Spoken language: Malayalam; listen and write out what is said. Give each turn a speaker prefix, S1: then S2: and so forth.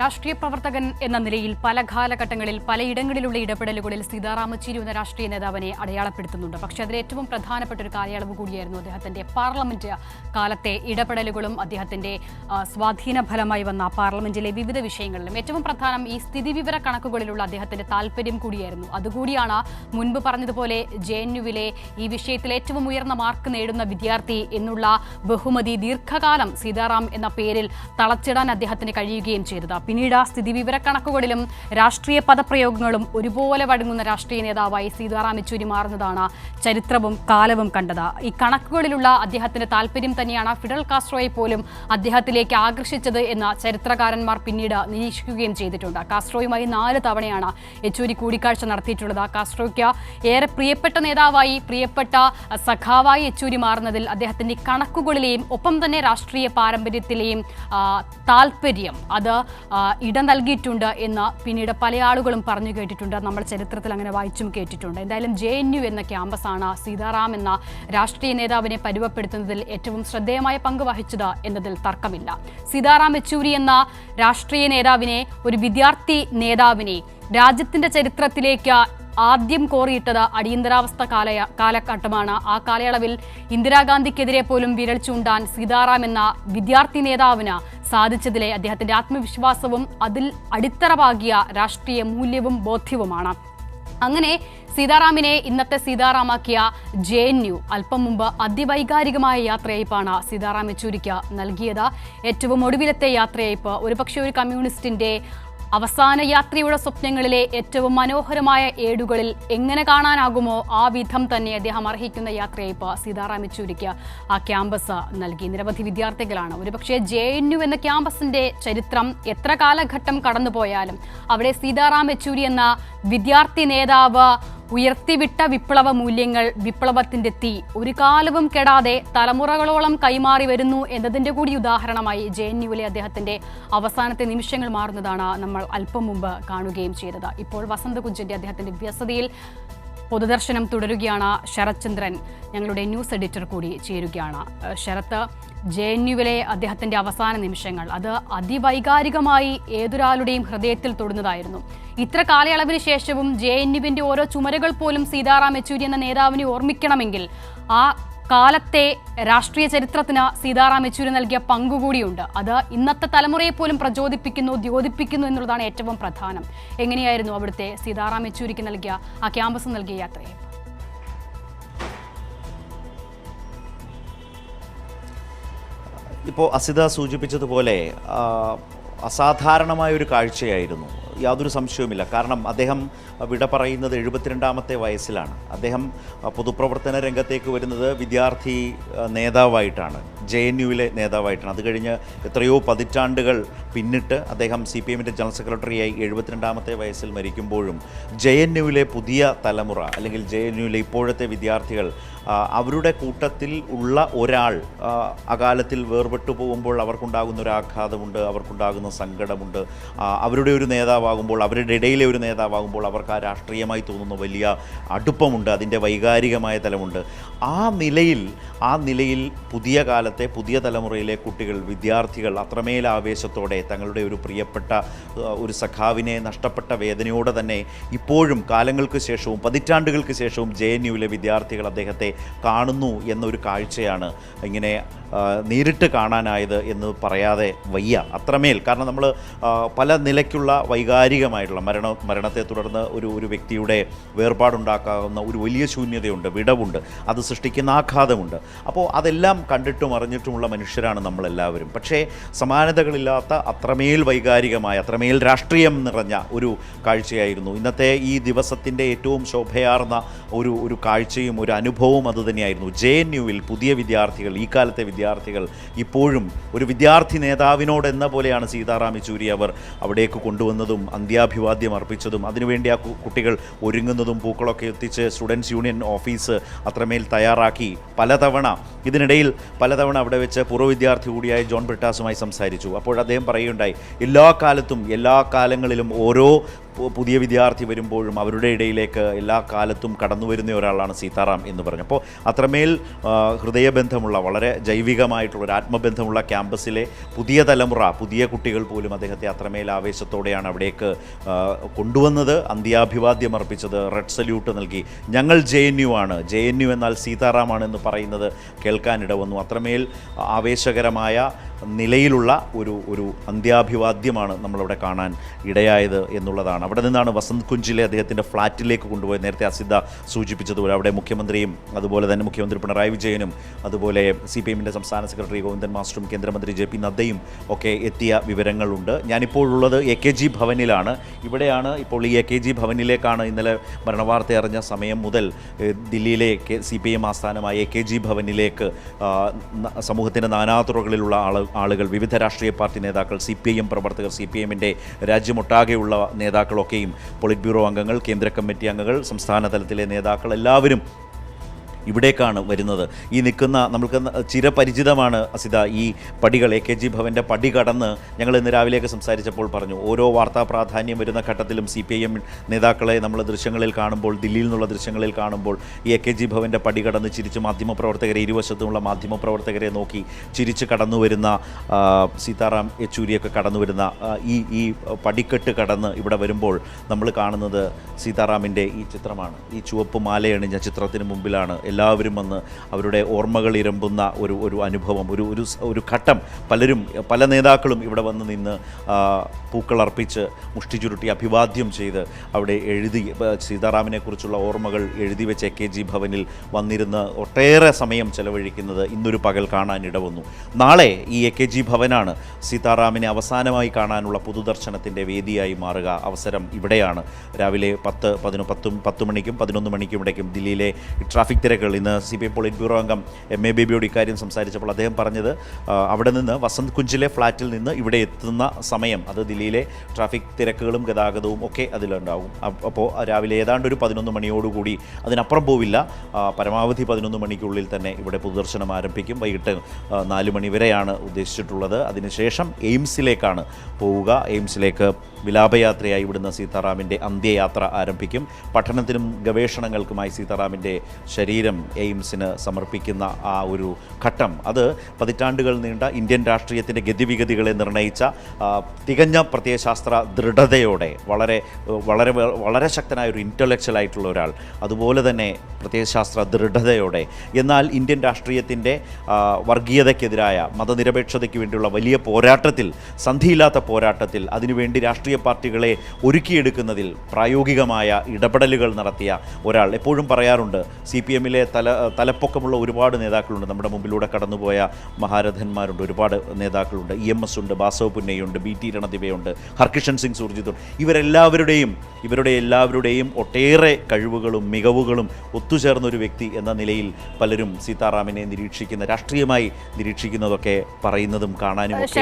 S1: രാഷ്ട്രീയ പ്രവർത്തകൻ എന്ന നിലയിൽ പല കാലഘട്ടങ്ങളിൽ പലയിടങ്ങളിലുള്ള ഇടപെടലുകളിൽ സീതാറാം യെച്ചൂരി എന്ന രാഷ്ട്രീയ നേതാവിനെ അടയാളപ്പെടുത്തുന്നുണ്ട്. പക്ഷേ അതിൽ ഏറ്റവും പ്രധാനപ്പെട്ട ഒരു കാലയളവ് കൂടിയായിരുന്നു അദ്ദേഹത്തിന്റെ പാർലമെന്റ് കാലത്തെ ഇടപെടലുകളും അദ്ദേഹത്തിന്റെ സ്വാധീന ഫലമായി വന്ന പാർലമെന്റിലെ വിവിധ വിഷയങ്ങളിലും. ഏറ്റവും പ്രധാനം ഈ സ്ഥിതിവിവര കണക്കുകളിലുള്ള അദ്ദേഹത്തിന്റെ താല്പര്യം കൂടിയായിരുന്നു. അതുകൂടിയാണ് മുൻപ് പറഞ്ഞതുപോലെ ജെ എൻ യുവിലെ ഈ വിഷയത്തിൽ ഏറ്റവും ഉയർന്ന മാർക്ക് നേടുന്ന വിദ്യാർത്ഥി എന്നുള്ള ബഹുമതി ദീർഘകാലം സീതാറാം എന്ന പേരിൽ തളച്ചിടാൻ അദ്ദേഹത്തിന് കഴിയുകയും ചെയ്തത്. പിന്നീട് ആ കണക്കുകളിലും രാഷ്ട്രീയ പദപ്രയോഗങ്ങളും ഒരുപോലെ വഴങ്ങുന്ന രാഷ്ട്രീയ നേതാവായി സീതാറാം യെച്ചൂരി മാറുന്നതാണ് ചരിത്രവും കാലവും കണ്ടത്. ഈ കണക്കുകളിലുള്ള അദ്ദേഹത്തിന്റെ താല്പര്യം തന്നെയാണ് ഫിഡൽ കാസ്ട്രോയെ പോലും അദ്ദേഹത്തിലേക്ക് ആകർഷിച്ചത് എന്ന് ചരിത്രകാരന്മാർ പിന്നീട് നിരീക്ഷിക്കുകയും ചെയ്തിട്ടുണ്ട്. കാസ്ട്രോയുമായി നാല് തവണയാണ് യെച്ചൂരി കൂടിക്കാഴ്ച നടത്തിയിട്ടുള്ളത്. കാസ്ട്രോയ്ക്ക് ഏറെ പ്രിയപ്പെട്ട നേതാവായി പ്രിയപ്പെട്ട സഖാവായി യെച്ചൂരി മാറുന്നതിൽ അദ്ദേഹത്തിന്റെ കണക്കുകളിലെയും ഒപ്പം തന്നെ രാഷ്ട്രീയ പാരമ്പര്യത്തിലെയും താല്പര്യം. അത് ഇടം നൽകിയിട്ടുണ്ട് എന്ന് പിന്നീട് പല ആളുകളും പറഞ്ഞു കേട്ടിട്ടുണ്ട്. നമ്മൾ ചരിത്രത്തിൽ അങ്ങനെ വായിച്ചും കേട്ടിട്ടുണ്ട്. എന്തായാലും ജെ എൻ യു എന്ന ക്യാമ്പസാണ് സീതാറാം എന്ന രാഷ്ട്രീയ നേതാവിനെ പരുവപ്പെടുത്തുന്നതിൽ ഏറ്റവും ശ്രദ്ധേയമായ പങ്ക് വഹിച്ചത് എന്നതിൽ തർക്കമില്ല. സീതാറാം യെച്ചൂരി എന്ന രാഷ്ട്രീയ നേതാവിനെ ഒരു വിദ്യാർത്ഥി നേതാവിനെ രാജ്യത്തിന്റെ ചരിത്രത്തിലേക്ക് ആദ്യം കോറിയിട്ടത് അടിയന്തരാവസ്ഥ കാലയ കാലഘട്ടമാണ്. ആ കാലയളവിൽ ഇന്ദിരാഗാന്ധിക്കെതിരെ പോലും വിരൽ ചൂണ്ടാൻ സീതാറാം എന്ന വിദ്യാർത്ഥി നേതാവിന് സാധിച്ചതിലെ അദ്ദേഹത്തിന്റെ ആത്മവിശ്വാസവും അതിൽ അടിത്തറവാകിയ രാഷ്ട്രീയ മൂല്യവും ബോധ്യവുമാണ്. അങ്ങനെ സീതാറാമിനെ ഇന്നത്തെ സീതാറാമാക്കിയ ജെ എൻ യു അല്പം മുമ്പ് അതിവൈകാരികമായ യാത്രയയപ്പാണ് സീതാറാം യെച്ചൂരിക്ക് നൽകിയത്. ഏറ്റവും ഒടുവിലത്തെ യാത്രയയപ്പ് ഒരുപക്ഷെ ഒരു കമ്മ്യൂണിസ്റ്റിന്റെ അവസാന യാത്രയുടെ സ്വപ്നങ്ങളിലെ ഏറ്റവും മനോഹരമായ ഏടുകളിൽ എങ്ങനെ കാണാനാകുമോ ആ വിധം തന്നെ അദ്ദേഹം അർഹിക്കുന്ന യാത്രയയപ്പ് സീതാറാം യെച്ചൂരിക്ക് ആ ക്യാമ്പസ് നൽകി. നിരവധി വിദ്യാർത്ഥികളാണ്. ഒരുപക്ഷെ ജെ എൻ യു എന്ന ക്യാമ്പസിന്റെ ചരിത്രം എത്ര കാലഘട്ടം കടന്നുപോയാലും അവിടെ സീതാറാം യെച്ചൂരി എന്ന വിദ്യാർത്ഥി നേതാവ് ഉയർത്തിവിട്ട വിപ്ലവ മൂല്യങ്ങൾ വിപ്ലവത്തിന്റെ തീ. ഒരു കാലവും കെടാതെ തലമുറകളോളം കൈമാറി വരുന്നു എന്നതിന്റെ കൂടി ഉദാഹരണമായി ജെ എൻ യുവിലെ അദ്ദേഹത്തിന്റെ അവസാനത്തെ നിമിഷങ്ങൾ മാറുന്നതാണ് നമ്മൾ അല്പം മുമ്പ് കാണുകയും ചെയ്തത്. ഇപ്പോൾ വസന്തകുഞ്ചിന്റെ അദ്ദേഹത്തിന്റെ വ്യസതയിൽ പൊതുദർശനം തുടരുകയാണ് ശരത്ചന്ദ്രൻ ഞങ്ങളുടെ ന്യൂസ് എഡിറ്റർ കൂടി ചേരുകയാണ്. ശരത് ശരത്ത് ജെ എൻ യുവിലെ അദ്ദേഹത്തിന്റെ അവസാന നിമിഷങ്ങൾ. അത് അതിവൈകാരികമായി ഏതൊരാളുടെയും ഹൃദയത്തിൽ തൊടുന്നതായിരുന്നു. ഇത്ര കാലയളവിന് ശേഷവും ജെ എൻ യുവിന്റെ ഓരോ ചുമരുകൾ പോലും സീതാറാം യെച്ചൂരി എന്ന നേതാവിനെ ഓർമ്മിക്കണമെങ്കിൽ ആ കാലത്തെ രാഷ്ട്രീയ ചരിത്രത്തിന് സീതാറാം യെച്ചൂരി നൽകിയ പങ്കുകൂടിയുണ്ട്. അത് ഇന്നത്തെ തലമുറയെ പോലും പ്രചോദിപ്പിക്കുന്നു ദ്യോതിപ്പിക്കുന്നു എന്നുള്ളതാണ് ഏറ്റവും പ്രധാനം. എങ്ങനെയായിരുന്നു അവിടുത്തെ സീതാറാം യെച്ചൂരിക്ക് നൽകിയ ആ ക്യാമ്പസ് നൽകിയ യാത്രയെ?
S2: ഇപ്പോൾ അസിത സൂചിപ്പിച്ചതുപോലെ അസാധാരണമായ ഒരു കാഴ്ചയായിരുന്നു. യാതൊരു സംശയവുമില്ല. കാരണം അദ്ദേഹം വിട പറയുന്നത് എഴുപത്തിരണ്ടാമത്തെ വയസ്സിലാണ്. അദ്ദേഹം പൊതുപ്രവർത്തന രംഗത്തേക്ക് വരുന്നത് വിദ്യാർത്ഥി നേതാവായിട്ടാണ്. J N യുവിലെ നേതാവായിട്ടാണ്. അത് കഴിഞ്ഞ് എത്രയോ പതിറ്റാണ്ടുകൾ പിന്നിട്ട് അദ്ദേഹം സി പി എമ്മിന്റെ ജനറൽ സെക്രട്ടറിയായി എഴുപത്തിരണ്ടാമത്തെ വയസ്സിൽ മരിക്കുമ്പോഴും ജെ എൻ യുവിലെ പുതിയ തലമുറ അല്ലെങ്കിൽ ജെ എൻ യുവിലെ ഇപ്പോഴത്തെ വിദ്യാർത്ഥികൾ അവരുടെ കൂട്ടത്തിൽ ഉള്ള ഒരാൾ അകാലത്തിൽ വേർപെട്ടു പോകുമ്പോൾ അവർക്കുണ്ടാകുന്ന ഒരു ആഘാതമുണ്ട് അവർക്കുണ്ടാകുന്ന സങ്കടമുണ്ട്. അവരുടെ ഒരു നേതാവാകുമ്പോൾ അവരുടെ ഇടയിലെ ഒരു നേതാവാകുമ്പോൾ അവർക്ക് ആ രാഷ്ട്രീയമായി തോന്നുന്ന വലിയ അടുപ്പമുണ്ട് അതിന്റെ വൈകാരികമായ തലമുണ്ട്. ആ നിലയിൽ ആ നിലയിൽ പുതിയ കാലത്തെ പുതിയ തലമുറയിലെ കുട്ടികൾ വിദ്യാർത്ഥികൾ അത്രമേൽ ആവേശത്തോടെ തങ്ങളുടെ ഒരു പ്രിയപ്പെട്ട ഒരു സഖാവിനെ നഷ്ടപ്പെട്ട വേദനയോടെ തന്നെ ഇപ്പോഴും കാലങ്ങൾക്ക് ശേഷവും പതിറ്റാണ്ടുകൾക്ക് ശേഷവും ജെ എൻ യുവിലെ വിദ്യാർത്ഥികൾ അദ്ദേഹത്തെ കാണുന്നു എന്നൊരു കാഴ്ചയാണ് ഇങ്ങനെ നേരിട്ട് കാണാനായത് എന്ന് പറയാതെ വയ്യ. അത്രമേൽ കാരണം നമ്മൾ പല നിലയ്ക്കുള്ള വൈകാരികമായിട്ടുള്ള മരണ മരണത്തെ തുടർന്ന് ഒരു ഒരു വ്യക്തിയുടെ വേർപാടുണ്ടാക്കാവുന്ന ഒരു വലിയ ശൂന്യതയുണ്ട് വിടവുണ്ട് അത് സൃഷ്ടിക്കുന്ന ആഘാതമുണ്ട്. അപ്പോൾ അതെല്ലാം കണ്ടിട്ടും അറിഞ്ഞിട്ടുമുള്ള മനുഷ്യരാണ് നമ്മളെല്ലാവരും. പക്ഷേ സമാനതകളില്ലാത്ത അത്രമേൽ വൈകാരികമായ അത്രമേൽ രാഷ്ട്രീയം നിറഞ്ഞ ഒരു കാഴ്ചയായിരുന്നു. ഇന്നത്തെ ഈ ദിവസത്തിന്റെ ഏറ്റവും ശോഭയാർന്ന ഒരു ഒരു കാഴ്ചയും ഒരു അനുഭവവും അതുതന്നെയായിരുന്നു ജെ എൻ യുവിൽ പുതിയ വിദ്യാർത്ഥികൾ ഈ കാലത്തെ വിദ്യാർത്ഥികൾ ഇപ്പോഴും ഒരു വിദ്യാർത്ഥി നേതാവിനോടെന്ന പോലെയാണ് സീതാറാം യെച്ചൂരി അവർ അവിടേക്ക് കൊണ്ടുവന്നതും അന്ത്യാഭിവാദ്യം അർപ്പിച്ചതും അതിനുവേണ്ടി ആ കുട്ടികൾ ഒരുങ്ങുന്നതും പൂക്കളൊക്കെ എത്തിച്ച് സ്റ്റുഡൻസ് യൂണിയൻ ഓഫീസ് അത്രമേൽ തയ്യാറാക്കി. പലതവണ ഇതിനിടയിൽ പലതവണ അവിടെ വെച്ച് പൂർവ വിദ്യാർത്ഥി കൂടിയായ ജോൺ ബ്രിട്ടാസുമായി സംസാരിച്ചു. അപ്പോൾ അദ്ദേഹം പറയുകയുണ്ടായി എല്ലാ കാലത്തും എല്ലാ കാലങ്ങളിലും ഓരോ പുതിയ വിദ്യാർത്ഥി വരുമ്പോഴും അവരുടെ ഇടയിലേക്ക് എല്ലാ കാലത്തും കടന്നു വരുന്ന ഒരാളാണ് സീതാറാം എന്ന് പറഞ്ഞപ്പോൾ അത്രമേൽ ഹൃദയബന്ധമുള്ള വളരെ ജൈവികമായിട്ടുള്ള ഒരു ആത്മബന്ധമുള്ള ക്യാമ്പസിലെ പുതിയ തലമുറ പുതിയ കുട്ടികൾ പോലും അദ്ദേഹത്തെ അത്രമേൽ ആവേശത്തോടെയാണ് അവിടേക്ക് കൊണ്ടുവന്നത്. അന്ത്യാഭിവാദ്യം അർപ്പിച്ചത് റെഡ് സല്യൂട്ട് നൽകി. ഞങ്ങൾ ജെ എൻ യു ആണ്. ജെ എൻ യു എന്നാൽ സീതാറാമാണ് എന്ന് പറയുന്നത് കേൾക്കാനിട വന്നു അത്രമേൽ ആവേശകരമായ നിലയിലുള്ള ഒരു ഒരു അന്ത്യാഭിവാദ്യമാണ് നമ്മളവിടെ കാണാൻ ഇടയായത് എന്നുള്ളതാണ്. അവിടെ നിന്നാണ് വസന്ത് കുഞ്ചിലെ അദ്ദേഹത്തിന്റെ ഫ്ലാറ്റിലേക്ക് കൊണ്ടുപോയത്. നേരത്തെ അസിദ്ധ സൂചിപ്പിച്ചതുപോലെ അവിടെ മുഖ്യമന്ത്രിയും അതുപോലെ തന്നെ മുഖ്യമന്ത്രി പിണറായി വിജയനും അതുപോലെ സി പി എമ്മിന്റെ സംസ്ഥാന സെക്രട്ടറി ഗോവിന്ദൻ മാസ്റ്ററും കേന്ദ്രമന്ത്രി ജെ പി നദ്ദയും ഒക്കെ എത്തിയ വിവരങ്ങളുണ്ട്. ഞാനിപ്പോൾ ഉള്ളത് എ കെ ജി ഭവനിലാണ്. ഇവിടെയാണ് ഇപ്പോൾ ഈ എ കെ ജി ഭവനിലേക്കാണ് ഇന്നലെ മരണവാർത്ത അറിഞ്ഞ സമയം മുതൽ ദില്ലിയിലെ സി പി എം ആസ്ഥാനമായ എ കെ ജി ഭവനിലേക്ക് സമൂഹത്തിന്റെ നാനാതുറകളിലുള്ള ആൾ ആളുകൾ വിവിധ രാഷ്ട്രീയ പാർട്ടി നേതാക്കൾ സി പി ഐ എം പ്രവർത്തകർ സി പി എമ്മിന്റെ രാജ്യമൊട്ടാകെയുള്ള നേതാക്കളൊക്കെയും പൊളിറ്റ് ബ്യൂറോ അംഗങ്ങൾ കേന്ദ്ര കമ്മിറ്റി അംഗങ്ങൾ സംസ്ഥാന തലത്തിലെ നേതാക്കൾ എല്ലാവരും ഇവിടേക്കാണ് വരുന്നത്. ഈ നിൽക്കുന്ന നമ്മൾക്ക് ചിരപരിചിതമാണ് അസിത ഈ പടികൾ. എ കെ ജി ഭവന്റെ പടി കടന്ന് ഞങ്ങൾ ഇന്ന് രാവിലെയൊക്കെ സംസാരിച്ചപ്പോൾ പറഞ്ഞു. ഓരോ വാർത്താ പ്രാധാന്യം വരുന്ന ഘട്ടത്തിലും സി പി ഐ എം നേതാക്കളെ നമ്മൾ ദൃശ്യങ്ങളിൽ കാണുമ്പോൾ ദില്ലിയിൽ നിന്നുള്ള ദൃശ്യങ്ങളിൽ കാണുമ്പോൾ ഈ എ കെ ജി ഭവന്റെ പടി കടന്ന് ചിരിച്ച് മാധ്യമപ്രവർത്തകരെ ഇരുവശത്തുമുള്ള മാധ്യമപ്രവർത്തകരെ നോക്കി ചിരിച്ച് കടന്നു വരുന്ന സീതാറാം യെച്ചൂരിയൊക്കെ കടന്നു വരുന്ന ഈ ഈ പടിക്കെട്ട് കടന്ന് ഇവിടെ വരുമ്പോൾ നമ്മൾ കാണുന്നത് സീതാറാമിന്റെ ഈ ചിത്രമാണ്. ഈ ചുവപ്പ് മാലയണിഞ്ഞ ചിത്രത്തിന് മുമ്പിലാണ്. എല്ലാവരും വന്ന് അവരുടെ ഓർമ്മകൾ ഇരമ്പുന്ന ഒരു ഒരു അനുഭവം ഒരു ഒരു ഒരു ഘട്ടം പലരും പല നേതാക്കളും ഇവിടെ വന്ന് നിന്ന് പൂക്കൾ അർപ്പിച്ച് മുഷ്ടി ചുരുട്ടി അഭിവാദ്യം ചെയ്ത് അവിടെ എഴുതി സീതാറാമിനെക്കുറിച്ചുള്ള ഓർമ്മകൾ എഴുതി വെച്ച് എ കെ ജി ഭവനിൽ വന്നിരുന്ന് ഒട്ടേറെ സമയം ചെലവഴിക്കുന്നത് ഇന്നൊരു പകൽ കാണാൻ ഇടവന്നു. നാളെ ഈ എ കെ ജി ഭവനാണ് സീതാറാമിനെ അവസാനമായി കാണാനുള്ള പൊതുദർശനത്തിന്റെ വേദിയായി മാറുക അവസരം ഇവിടെയാണ്. രാവിലെ പത്ത് പതിനൊ പത്തും പത്ത് മണിക്കും പതിനൊന്ന് മണിക്കും ഇടയ്ക്കും ദില്ലിയിലെ ട്രാഫിക് ട്രാഫിക് തിരക്കുകൾ ഇന്ന് C P M Polit Bureau അംഗം എം എ ബേബിയോട് ഇക്കാര്യം സംസാരിച്ചപ്പോൾ അദ്ദേഹം പറഞ്ഞത് അവിടെ നിന്ന് വസന്ത് കുഞ്ചിലെ ഫ്ലാറ്റിൽ നിന്ന് ഇവിടെ എത്തുന്ന സമയം അത് ദില്ലിയിലെ ട്രാഫിക് തിരക്കുകളും ഗതാഗതവും ഒക്കെ അതിലുണ്ടാകും. അപ്പ- അപ്പോൾ രാവിലെ ഏതാണ്ട് ഒരു പതിനൊന്ന് മണിയോടുകൂടി അതിനപ്പുറം പോവില്ല. പരമാവധി പതിനൊന്ന് മണിക്കുള്ളിൽ തന്നെ ഇവിടെ പൊതുദർശനം ആരംഭിക്കും. വൈകിട്ട് നാല് മണി വരെയാണ് ഉദ്ദേശിച്ചിട്ടുള്ളത്. അതിനുശേഷം എയിംസിലേക്കാണ് പോവുക. എയിംസിലേക്ക് വിലാപയാത്രയായി ഇവിടുന്ന് സീതാറാമിന്റെ അന്ത്യയാത്ര ആരംഭിക്കും. പഠനത്തിനും ഗവേഷണങ്ങൾക്കുമായി സീതാറാമിന്റെ ശരീരം എയിംസിന് സമർപ്പിക്കുന്ന ആ ഒരു ഘട്ടം. അത് പതിറ്റാണ്ടുകൾ നീണ്ട ഇന്ത്യൻ രാഷ്ട്രീയത്തിന്റെ ഗതിവിഗതികളെ നിർണയിച്ച തികഞ്ഞ പ്രത്യയശാസ്ത്ര ദൃഢതയോടെ വളരെ വളരെ വളരെ ശക്തനായ ഒരു ഇന്റലക്ച്വൽ ആയിട്ടുള്ള ഒരാൾ. അതുപോലെ തന്നെ പ്രത്യയശാസ്ത്ര ദൃഢതയോടെ. എന്നാൽ ഇന്ത്യൻ രാഷ്ട്രീയത്തിന്റെ വർഗീയതയ്ക്കെതിരായ മതനിരപേക്ഷതയ്ക്ക് വേണ്ടിയുള്ള വലിയ പോരാട്ടത്തിൽ സന്ധിയില്ലാത്ത പോരാട്ടത്തിൽ അതിനുവേണ്ടി രാഷ്ട്രീയ പാർട്ടികളെ ഒരുക്കിയെടുക്കുന്നതിൽ പ്രായോഗികമായ ഇടപെടലുകൾ നടത്തിയ ഒരാൾ. എപ്പോഴും പറയാറുണ്ട് സി പി എമ്മിലെ തല തലപ്പൊക്കമുള്ള ഒരുപാട് നേതാക്കളുണ്ട്. നമ്മുടെ മുമ്പിലൂടെ കടന്നുപോയ മഹാരഥന്മാരുണ്ട്. ഒരുപാട് നേതാക്കളുണ്ട്. ഇ എം എസ് ഉണ്ട് ബാസവ് പുന്നയുണ്ട് ബി ടി രണദിവയുണ്ട് ഹർകിഷൻ സിംഗ് സുർജിത്തുണ്ട്. ഇവരെല്ലാവരുടെയും ഇവരുടെ എല്ലാവരുടെയും ഒട്ടേറെ കഴിവുകളും മികവുകളും ഒത്തുചേർന്ന ഒരു വ്യക്തി എന്ന നിലയിൽ പലരും സീതാറാമിനെ നിരീക്ഷിക്കുന്ന രാഷ്ട്രീയമായി നിരീക്ഷിക്കുന്നതൊക്കെ പറയുന്നതും കാണാനും ഒക്കെ